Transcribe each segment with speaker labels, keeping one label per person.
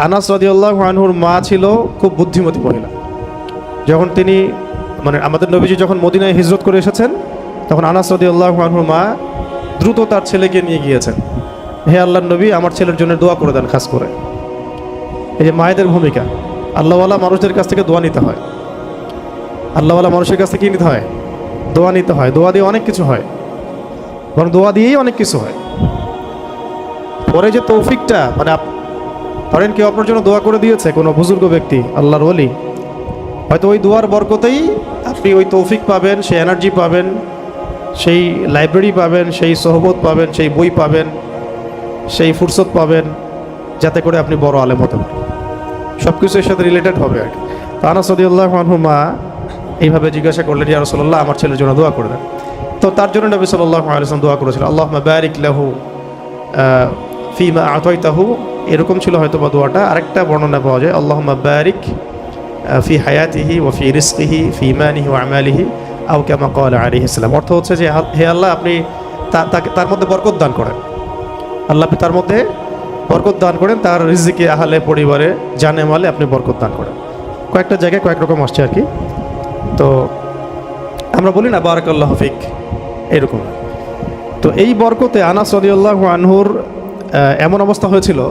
Speaker 1: আনাস রদিউল্লাহ আনহুর মা ছিল খুব বুদ্ধিমতী মহিলা। যখন তিনি মানে আমাদের নবীজি যখন মদিনায় হিজরত করে এসেছেন, তখন আনাস রদিউল্লাহ আনহুর মা দ্রুত তার ছেলেকে নিয়ে গিয়েছেন। হে আল্লাহ নবী, আমার ছেলের জন্য দোয়া করে দেন খাস করে। এই যে মায়েদের ভূমিকা, আল্লাহওয়ালা মানুষদের কাছ থেকে দোয়া নিতে হয়। আল্লাহওয়ালা মানুষের কাছ থেকে নিতে হয়? দোয়া নিতে হয়। দোয়া দিয়ে অনেক কিছু হয়। বরং দোয়া দিয়েই অনেক কিছু হয়। পরে যে তৌফিকটা মানে ধরেন কেউ আপনার জন্য দোয়া করে দিয়েছে কোনো বুজুর্গ ব্যক্তি, আল্লাহর ওলি, হয়তো ওই দোয়ার বরকতেই আপনি ওই তৌফিক পাবেন, সেই এনার্জি পাবেন, সেই লাইব্রেরি পাবেন, সেই সহবত পাবেন, সেই বই পাবেন, সেই ফুরসত পাবেন, যাতে করে আপনি বড় আলেম হতে পারেন। সব কিছু এর সাথে রিলেটেড হবে আর কি। তো আনা সদিউল্লাহ আনহু মা এইভাবে জিজ্ঞাসা করলেন, ইয়া রসল্লাহ আমার ছেলের জন্য দোয়া করে দেন। তো তার জন্য নবী সাল্লাহ আলসালাম দোয়া করেছিল আল্লাহ ব্যারিক লাহু ফিমা আতয়তাহু এরকম ছিল হয়তো বা দোয়াটা। আরেকটা বর্ণনা পাওয়া যায় আল্লাহ ব্যারিক আহ, ফি হায়াতিহি ও ফি রিস্কিহি ফি ইমানিহি ও আমালিহি আউ কামা কল আলী ইসলাম অর্থ হচ্ছে যে হে আল্লাহ আপনি তাকে তার মধ্যে বরকত দান করেন। আল্লাহ তার মধ্যে বরকত দান করেন তার রিজিকে আহালে পরিবারে জানে মালে আপনি বরকত দান করেন। কয়েকটা জায়গায় কয়েক রকম আসছে আর কি। তো আমরা বলি না বারাকাল্লাহ হফিক এরকম। তো এই বরকতে আনাস আনহুর এমন অবস্থা হয়েছিল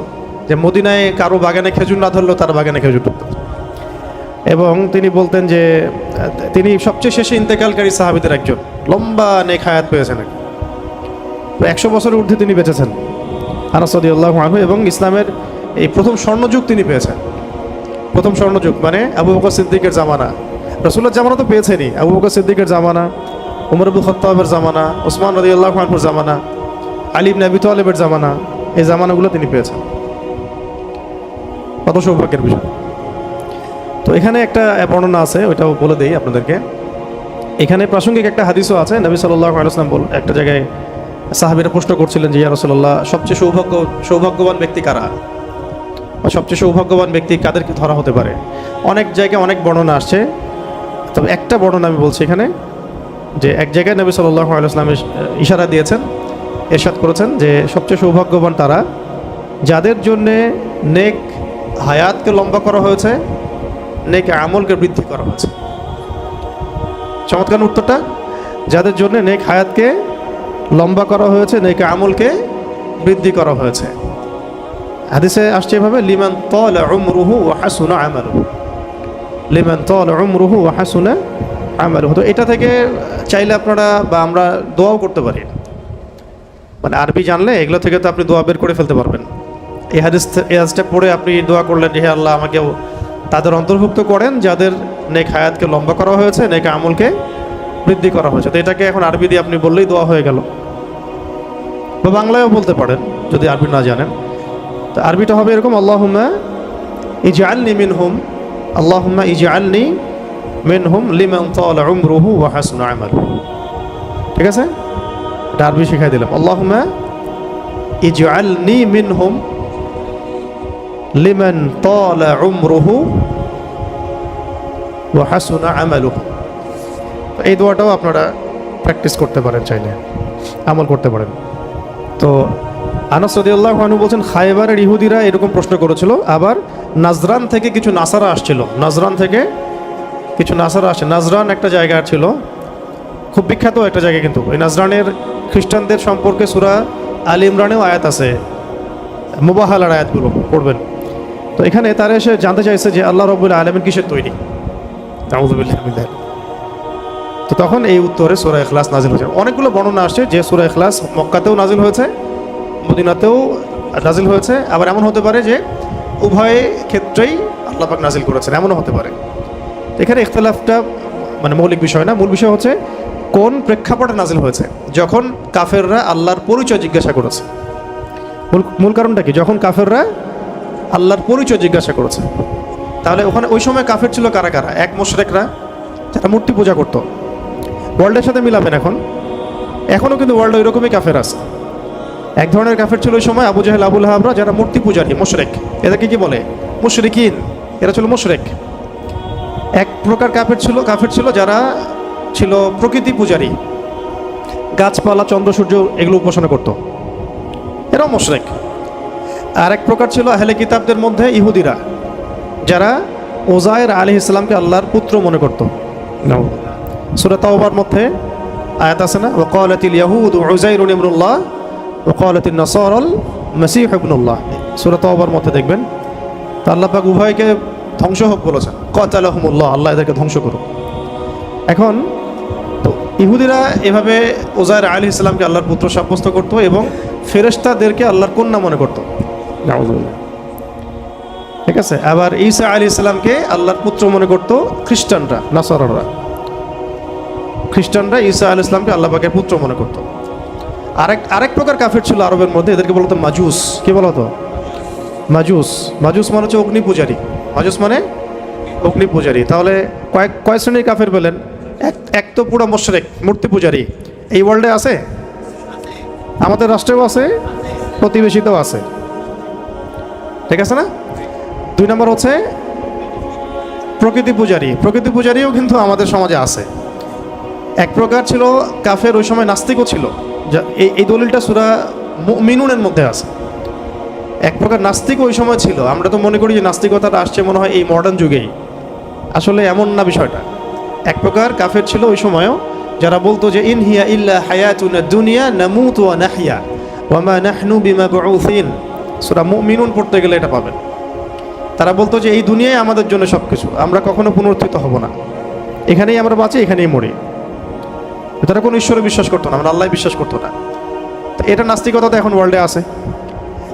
Speaker 1: যে মদিনায় কারও বাগানে খেজুর না ধরলেও তার বাগানে খেজুর ধরত এবং তিনি বলতেন যে, তিনি সবচেয়ে শেষে ইন্তেকালকারী সাহাবিদের একজন। লম্বা নেক হায়াত পেয়েছেন একশো বছরের ঊর্ধ্বে তিনি বেঁচেছেন। আনাস রদিউল্লাহ আনহু এবং ইসলামের এই প্রথম স্বর্ণযুগ তিনি পেয়েছেন। প্রথম স্বর্ণযুগ মানে আবু বকর সিদ্দিকের জামানা। রসুল্লার জামানা তো পেয়েছেনই। আবু বকর সিদ্দিকের জামানা, উমর আবুল খত্তাবের জামানা ওসমান রদি আল্লাহ খানপুর জামানা আলিম নাবি তালেবের জামানা, এই জামানাগুলো তিনি পেয়েছেন। কত সৌভাগ্যের বিষয়? তো এখানে একটা বর্ণনা আছে, ওইটাও বলে দেই আপনাদেরকে। এখানে প্রাসঙ্গিক একটা হাদিসও আছে, নবী সাল্লাহ আলাইসলাম বল একটা জায়গায় সাহাবিরা প্রশ্ন করছিলেন যে, ইয়া রসল্লাহ সবচেয়ে সৌভাগ্য সৌভাগ্যবান ব্যক্তি কারা? বা সবচেয়ে সৌভাগ্যবান ব্যক্তি কাদেরকে ধরা হতে পারে? অনেক জায়গায় অনেক বর্ণনা আসছে। তবে একটা বর্ণনা আমি বলছি এখানে, যে এক জায়গায় নবী সাল্লাহ আলাইসলাম ইশারা দিয়েছেন, এরশাদ করেছেন যে, সবচেয়ে সৌভাগ্যবান তারা, যাদের জন্যে নেক হায়াতকে লম্বা করা হয়েছে, নেক আমলকে বৃদ্ধি করা হয়েছে। চমৎকার উত্তরটা, যাদের জন্য নেক হায়াতকে লম্বা করা হয়েছে, নেক আমলকে বৃদ্ধি করা হয়েছে। হাদিসে আসছে এভাবে, লিমান তল উমরুহু ও হাসুনা আমালুহু। লিমান তল উমরুহু ও হাসুনা আমালুহু। তো এটা থেকে চাইলে আপনারা বা আমরা দোয়াও করতে পারি। মানে আরবি জানলে এগুলো থেকে তো আপনি দোয়া বের করে ফেলতে পারবেন। এই হাদিস এই হাদিসটা পড়ে আপনি দোয়া করলেন হে আল্লাহ আমাকেও তাদের অন্তর্ভুক্ত করেন, যাদের নেক হায়াতকে লম্বা করা হয়েছে, নেক আমলকে বৃদ্ধি করা হয়েছে। তো এটাকে এখন আরবি দিয়ে আপনি বললেই দোয়া হয়ে গেল। বা বাংলায়ও বলতে পারেন, যদি আরবি না জানেন। তো আরবিটা হবে এরকম, আল্লাহুম্মা ইজআলনি মিনহুম, আল্লাহুম্মা ইজআলনি মিনহুম লিমান তালা উমরুহু ওয়া হাসুনা আমালুহু ঠিক আছে? এটা আরবি শিখাই দিলাম। আল্লাহুম্মা মিন মিনহুম লিমান তালা উমরুহু ওয়া হাসুনা আমালুহু। এই দোয়াটাও আপনারা প্র্যাকটিস করতে পারেন চাইলে, আমল করতে পারেন। তো আনাস রদিউল্লাহ আনহু বলছেন, খাইবারের ইহুদিরা এরকম প্রশ্ন করেছিল, আবার নাজরান থেকে কিছু নাসারা আসছিল। নাজরান থেকে কিছু নাসারা আসে নাজরান একটা জায়গা ছিল, খুব বিখ্যাত একটা জায়গা কিন্তু। এই নাজরানের খ্রিস্টানদের সম্পর্কে সুরা আল ইমরানেও আয়াত আছে। মুবাহালার আয়াতগুলো পড়বেন। তো এখানে তারা এসে জানতে চাইছে যে আল্লাহ রবুল্লা আলমিন কিসের তৈরি। তো তখন এই উত্তরে সুরা এখলাস নাজিল হয়েছে। অনেকগুলো বর্ণনা আসছে যে সুরা এখলাস মক্কাতেও নাজিল হয়েছে মদিনাতেও নাজিল হয়েছে। আবার এমন হতে পারে যে উভয় ক্ষেত্রেই আল্লাহ পাক নাজিল করেছেন এমনও হতে পারে। এখানে ইখতলাফটা মানে মৌলিক বিষয় না মূল বিষয় হচ্ছে কোন প্রেক্ষাপটে নাজিল হয়েছে। যখন কাফেররা আল্লাহর পরিচয় জিজ্ঞাসা করেছে। মূল কারণটা কি? যখন কাফেররা আল্লাহর পরিচয় জিজ্ঞাসা করেছে। তাহলে ওখানে ওই সময় কাফের ছিল কারা কারা? এক মোশরেকরা যারা মূর্তি পূজা করতো। ওয়ার্ল্ডের সাথে মিলাবেন এখন। এখনও কিন্তু ওয়ার্ল্ড ওইরকমই কাফের আছে। এক ধরনের কাফের ছিল ওই সময় আবু জাহেল, আবুল হাবরা যারা মূর্তি পূজারী, মোশরেক। এদেরকে কি বলে? মুশরিকিন। এরা ছিল মোশরেক। এক প্রকার কাফের ছিল কাফের ছিল যারা ছিল প্রকৃতি পূজারী। গাছপালা, চন্দ্র, সূর্য এগুলো উপাসনা করতো। এরাও মোশরেক। আর এক প্রকার ছিল আহলে কিতাবদের মধ্যে ইহুদিরা যারা ওজায়ের আলী ইসলামকে আল্লাহর পুত্র মনে করত। সুরাত তাওবার মধ্যে আয়াত আছে না? ওকালতিল ইয়াহুদ উজাইর ইবনুল্লাহ ওকালতিল নসরল মসিহ ইবনুল্লাহ। সুরাত তাওবার মধ্যে দেখবেন তা আল্লাহ পাক উভয়কে ধ্বংস হোক বলেছেন। কতালহমুল্লাহ আল্লাহ এদেরকে ধ্বংস করুক। এখন তো ইহুদিরা এভাবে ওজায়ের আলী ইসলামকে আল্লাহর পুত্র সাব্যস্ত করত এবং ফেরেশতাদেরকে আল্লাহর কন্যা মনে করত। ঠিক আছে, আবার ঈসা আলী ইসলামকে আল্লাহর পুত্র মনে করতো খ্রিস্টানরা, নাসাররা। খ্রিস্টানরা ঈসা আলী ইসলামকে আল্লাহ পাকের পুত্র মনে করত। আরেক আরেক প্রকার কাফের ছিল আরবের মধ্যে, এদেরকে বলতো মাজুস। কি বলতো? মাজুস। মাজুস মানে হচ্ছে অগ্নি পূজারী। মাজুস মানে অগ্নি পূজারী। তাহলে কয়েক, কয় শ্রেণির কাফের পেলেন এক এক তো পুরো মোশরেক, মূর্তি পূজারী। এই ওয়ার্ল্ডে আছে? আমাদের রাষ্ট্রেও আছে, প্রতিবেশীতেও আছে। ঠিক আছে না? দুই নম্বর হচ্ছে প্রকৃতি পূজারী। প্রকৃতি পূজারীও কিন্তু আমাদের সমাজে আছে। এক প্রকার ছিল, কাফের ওই সময় নাস্তিকও ছিল। এই এই দলিলটা সুরা মিনুনের মধ্যে আছে। এক প্রকার নাস্তিক ওই সময় ছিল। আমরা তো মনে করি যে নাস্তিকতাটা আসছে মনে হয় এই মডার্ন যুগেই। আসলে এমন না বিষয়টা। এক প্রকার কাফের ছিল ওই সময়ও যারা বলতো যে, ইন হিয়া ইল্লা হায়াতুনা দুনিয়া নামুত ওয়া নাহইয়া ওয়া মা নাহনু বিমা বুউসিন সূরা মুমিনুন পড়তে গেলে এটা পাবেন। তারা বলতো যে এই দুনিয়ায় আমাদের জন্য সব কিছু আমরা কখনো পুনরুত্থিত হব না। এখানেই আমরা বাঁচি, এখানেই মরি। তারা কোনো ঈশ্বরে বিশ্বাস করতো না, আমরা আল্লাহ বিশ্বাস করতো না। তো এটা নাস্তিকতা তো এখন ওয়ার্ল্ডে আছে।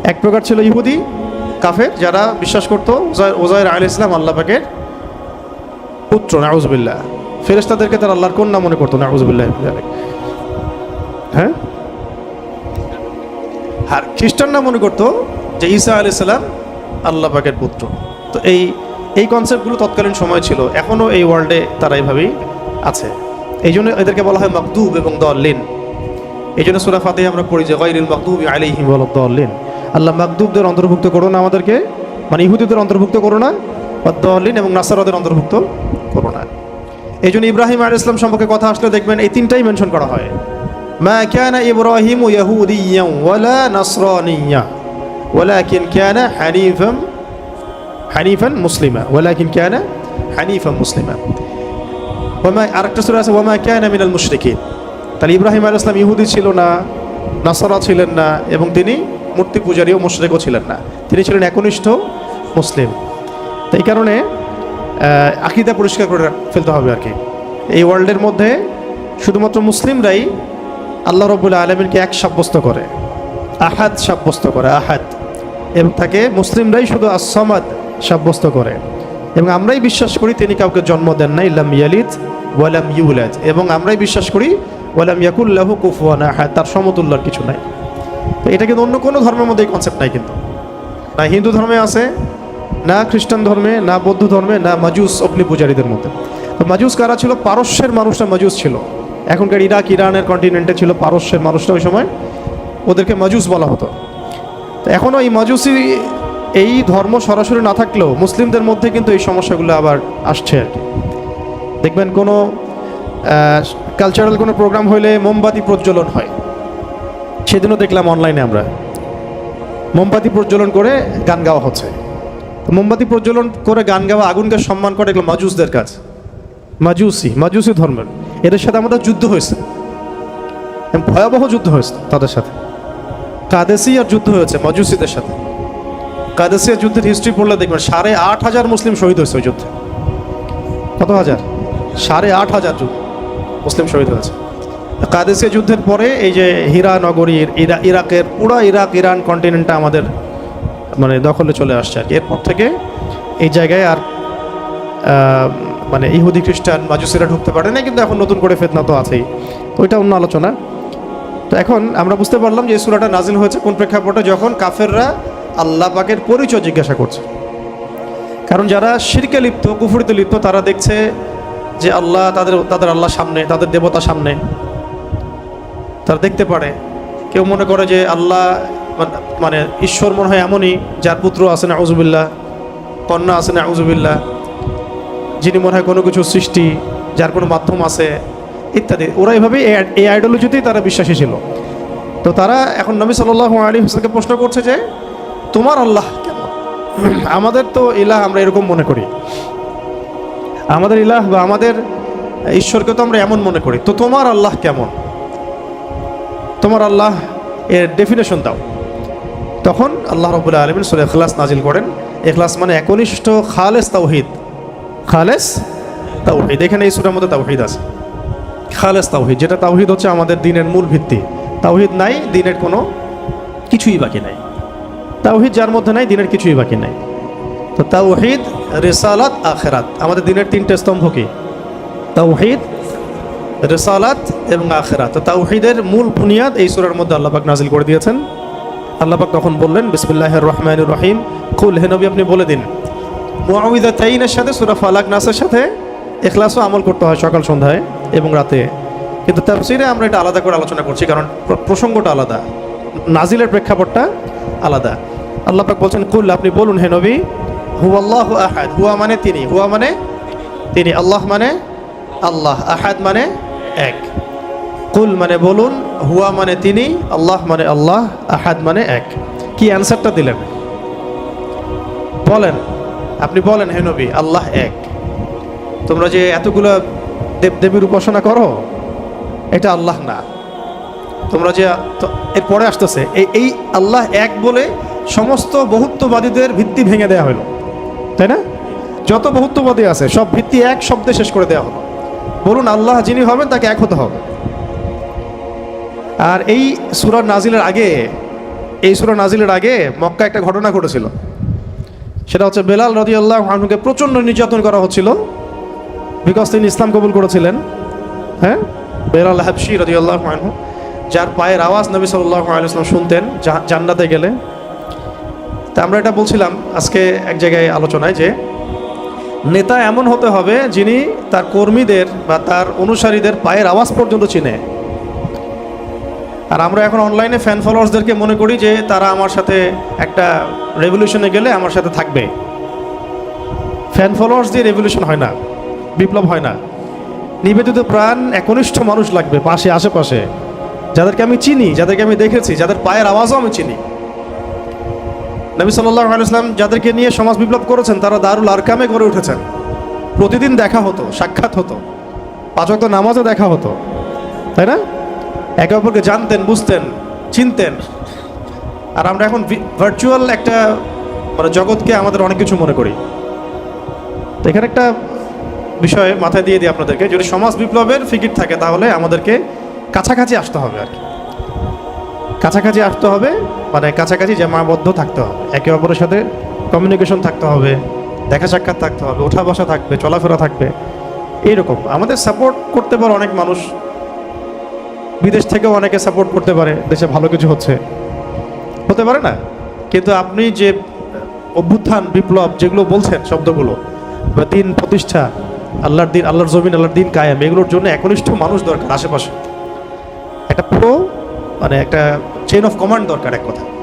Speaker 1: এক প্রকার ছিল ইহুদি, কাফের, যারা বিশ্বাস করতো ওজায়ের আল ইসলাম আল্লাহ পাকের পুত্র, নাউজবিল্লাহ। ফেরেস্তাদেরকে তারা আল্লাহর কোন কন্যা মনে করতো, নাউজবিল্লাহ। হ্যাঁ? আর খ্রিস্টানরা মনে করতো যে ঈসা আলি সাল্লাম আল্লাহ পাকের পুত্র। তো এই এই কনসেপ্টগুলো তৎকালীন সময় ছিল, এখনও এই ওয়ার্ল্ডে তারা এইভাবেই আছে। এই জন্য এদেরকে বলা হয় মকদুব এবং দলিন এই জন্য সুরা ফাতে আমরা পড়ি যে গৈরিল মকদুব আলাইহিম দলিন আল্লাহ মকদুবদের অন্তর্ভুক্ত করো না আমাদেরকে মানে ইহুদিদের অন্তর্ভুক্ত করো না দলিন এবং নাসারদের অন্তর্ভুক্ত করো না। এই জন্য ইব্রাহিম আল ইসলাম সম্পর্কে কথা আসলে দেখবেন এই তিনটাই মেনশন করা হয়। মা কানা ইব্রাহিম ইয়াহুদিয়্যা ওয়ালা নাসরানিয়্যা ولكن كان حنيفا حنيفا مسلما ولكن كان حنيفا مسلما ওমা আরেকটা সূরা আছে ওমা কানা মিনাল মুশরিকিন তাহলে ইব্রাহিম আলাইহিস সালাম ইহুদি ছিল না নাসারা ছিলেন না এবং তিনি মূর্তি পূজারীও মুশরিকও ছিলেন না তিনি ছিলেন একনিষ্ঠ মুসলিম তো এই কারণে আহ, আকিদা পরিষ্কার করে ফেলতে হবে আর কি এই ওয়ার্ল্ডের মধ্যে শুধুমাত্র মুসলিমরাই আল্লাহ রবুল্লা আলমিনকে এক সাব্যস্ত করে, আহাদ সাব্যস্ত করে, আহাদ। এবং তাকে মুসলিমরাই শুধু আসমাদ সাব্যস্ত করে। এবং আমরাই বিশ্বাস করি তিনি কাউকে জন্ম দেন না ইল্লাম ইয়ালিদ ওয়ালাম ইউলাদ। এবং আমরাই বিশ্বাস করি ওয়ালাম ইয়াকুল্লাহু কুফুয়ান আহাদ, তার সমতুল্যর কিছু নাই। তো এটা কিন্তু অন্য কোনো ধর্মের মধ্যে এই কনসেপ্ট নাই কিন্তু। না হিন্দু ধর্মে আছে, না খ্রিস্টান ধর্মে, না বৌদ্ধ ধর্মে, না মাজুস অগ্নি পূজারীদের মধ্যে। তো মাজুস কারা ছিল? পারস্যের মানুষরা মাজুস ছিল। এখনকার ইরাক, ইরানের কন্টিনেন্টে ছিল পারস্যের মানুষরা ওই সময়। ওদেরকে মাজুস বলা হতো। তো এখনও এই মাজুসি, এই ধর্ম সরাসরি না থাকলেও মুসলিমদের মধ্যে কিন্তু এই সমস্যাগুলো আবার আসছে আর কি। দেখবেন কোনো কালচারাল কোনো প্রোগ্রাম হইলে মোমবাতি প্রজ্বলন হয়। সেদিনও দেখলাম অনলাইনে আমরা। মোমবাতি প্রজ্বলন করে গান গাওয়া হচ্ছে। মোমবাতি প্রজ্বলন করে গান গাওয়া আগুনকে সম্মান করে এগুলো মাজুসদের কাজ। মাজুসি মাজুসি ধর্মের। এদের সাথে আমাদের যুদ্ধ হয়েছে। ভয়াবহ যুদ্ধ হয়েছে তাদের সাথে। কাদেসিয়ার যুদ্ধ হয়েছে, মাজুসিদের সাথে। কাদেসিয়ার যুদ্ধের হিস্ট্রি পড়লে দেখবেন সাড়ে আট হাজার মুসলিম শহীদ হয়েছে ওই যুদ্ধে। কত হাজার? সাড়ে আট হাজার যুদ্ধ মুসলিম শহীদ হয়েছে। কাদেসিয়া যুদ্ধের পরে এই যে হীরা নগরীর, ইরা ইরাকের, পুরো ইরাক, ইরান কন্টিনেন্টটা আমাদের মানে দখলে চলে আসছে আর এরপর থেকে এই জায়গায় আর মানে ইহুদি খ্রিস্টান মাজুসিরা ঢুকতে পারে না কিন্তু এখন নতুন করে ফেতনা তো আছেই। তো ওইটা অন্য আলোচনা। তো এখন আমরা বুঝতে পারলাম যে সূরাটা নাজিল হয়েছে কোন প্রেক্ষাপটে? যখন কাফেররা আল্লাহ পাকের পরিচয় জিজ্ঞাসা করছে। কারণ যারা শিরকে লিপ্ত, কুফুরিতে লিপ্ত, তারা দেখছে যে আল্লাহ তাদের তাদের আল্লাহ সামনে, তাদের দেবতা সামনে। তারা দেখতে পারে। কেউ মনে করে যে আল্লাহ মানে ঈশ্বর মনে হয় এমনই, যার পুত্র আছে না আউজুবিল্লাহ কন্যা আছে না আউজুবিল্লাহ যিনি মনে হয় কোনো কিছু সৃষ্টি, যার কোনো মাধ্যম আছে, ইত্যাদি। ওরা এভাবেই এই- আইডিওলজিতেই তারা বিশ্বাসী ছিল। তো তারা এখন নবী সাল্লাহ আলী হোসেনকে প্রশ্ন করছে যে, তোমার আল্লাহ কেমন? আমাদের তো ইলাহ আমরা এরকম মনে করি। আমাদের ইলাহ বা আমাদের ঈশ্বরকে তো আমরা এমন মনে করি। তো তোমার আল্লাহ কেমন? তোমার আল্লাহ এর ডেফিনেশন দাও। তখন আল্লাহ রবুল্লাহ আলমিন সুরে এখলাস নাজিল করেন। এখলাস মানে একনিষ্ঠ খালেস তাওহিদ। খালেস তাওহিদ। এখানে এই সুরের মধ্যে তাওহিদ আছে। খালেস তাওহিদ, যেটা তাওহিদ হচ্ছে আমাদের দিনের মূল ভিত্তি। তাওহিদ নাই, দিনের কোনো কিছুই বাকি নাই। তাওহিদ যার মধ্যে নাই, দিনের কিছুই বাকি নাই। তো তাওহিদ, রেসালাত, আখেরাত। আমাদের দিনের তিনটে স্তম্ভ কি? তাওহিদ, রেসালাত এবং আখেরাত। তো তাওহিদের মূল বুনিয়াদ এই সুরার মধ্যে আল্লাপাক নাজিল করে দিয়েছেন। আল্লাপাক তখন বললেন বিসমিল্লাহ রহমান রহিম। কুল, হে নবী, আপনি বলে দিন। মুআউযা তাইনের সাথে সুরা ফালাক নাসের সাথে এখলাসও আমল করতে হয় সকাল, সন্ধ্যায় এবং রাতে। কিন্তু তাফসিরে আমরা এটা আলাদা করে আলোচনা করছি, কারণ প্রসঙ্গটা আলাদা। নাজিলের প্রেক্ষাপটটা আলাদা। আল্লাহ পাক বলছেন, কুল, আপনি বলুন, হে নবী হু আল্লাহ আহাদ। হুয়া মানে তিনি, হুয়া মানে তিনি, আল্লাহ মানে আল্লাহ, আহাদ মানে এক। কুল মানে বলুন, হুয়া মানে তিনি, আল্লাহ মানে আল্লাহ, আহাদ মানে এক। কি অ্যান্সারটা দিলেন? বলেন। আপনি বলেন, হে নবী, আল্লাহ এক। তোমরা যে এতগুলো দেবদেবীর উপাসনা করো, এটা আল্লাহ না। তোমরা যে এরপরে আসতেছে, এই এই আল্লাহ এক বলে সমস্ত বহুত্ববাদীদের ভিত্তি ভেঙে দেওয়া হলো। তাই না? যত বহুত্ববাদী আছে, সব ভিত্তি এক শব্দে শেষ করে দেওয়া হলো। বলুন, আল্লাহ যিনি হবেন, তাকে এক হতে হবে। আর এই সুরার নাজিলের আগে, এই সুরা নাজিলের আগে মক্কা একটা ঘটনা ঘটেছিল। সেটা হচ্ছে বেলাল রদি আল্লাহ আহনুকে প্রচণ্ড নির্যাতন করা হচ্ছিল। বিকজ তিনি ইসলাম কবুল করেছিলেন। হ্যাঁ? বেলাল হাবশি আল্লাহ আহনু যার পায়ের আওয়াজ নবী সাল্লাহ আলাইসলাম শুনতেন জান্নাতে গেলে। তা আমরা এটা বলছিলাম আজকে এক জায়গায় আলোচনায় যে, নেতা এমন হতে হবে যিনি তার কর্মীদের বা তার অনুসারীদের পায়ের আওয়াজ পর্যন্ত চিনে। আর আমরা এখন অনলাইনে ফ্যান ফলোয়ার্সদেরকে মনে করি যে তারা আমার সাথে একটা রেভলিউশনে গেলে আমার সাথে থাকবে। ফ্যান ফলোয়ার্স দিয়ে রেভলিউশন হয় না, বিপ্লব হয় না। নিবেদিত প্রাণ, একনিষ্ঠ মানুষ লাগবে পাশে, আশেপাশে। যাদেরকে আমি চিনি, যাদেরকে আমি দেখেছি, যাদের পায়ের আওয়াজও আমি চিনি। নবী সাল্লাহ আলাইসলাম যাদেরকে নিয়ে সমাজ বিপ্লব করেছেন, তারা দারুল আরকামে গড়ে উঠেছেন। প্রতিদিন দেখা হতো, সাক্ষাৎ হতো। পাচক নামাজও দেখা হতো। তাই না? একে অপরকে জানতেন, বুঝতেন, চিনতেন। আর আমরা এখন ভার্চুয়াল একটা মানে জগৎকে আমাদের অনেক কিছু মনে করি। তো এখানে একটা বিষয় মাথায় দিয়ে দিই আপনাদেরকে। যদি সমাজ বিপ্লবের ফিকির থাকে তাহলে আমাদেরকে কাছাকাছি আসতে হবে আর কি। কাছাকাছি আসতে হবে মানে কাছাকাছি জামাবদ্ধ থাকতে হবে। একে অপরের সাথে কমিউনিকেশন থাকতে হবে, দেখা সাক্ষাৎ থাকতে হবে ওঠা বসা থাকবে, চলাফেরা থাকবে, এইরকম। আমাদের সাপোর্ট করতে পারে অনেক মানুষ। বিদেশ থেকেও অনেকে সাপোর্ট করতে পারে, দেশে ভালো কিছু হচ্ছে। হতে পারে না? কিন্তু আপনি যে অভ্যুত্থান, বিপ্লব যেগুলো বলছেন শব্দগুলো, বা দিন প্রতিষ্ঠা, আল্লাহর দিন, আল্লাহর জমিন, আল্লাহর দিন কায়েম, এগুলোর জন্য একনিষ্ঠ মানুষ দরকার আশেপাশে। একটা পুরো মানে একটা চেইন অফ কমান্ড দরকার এক কথা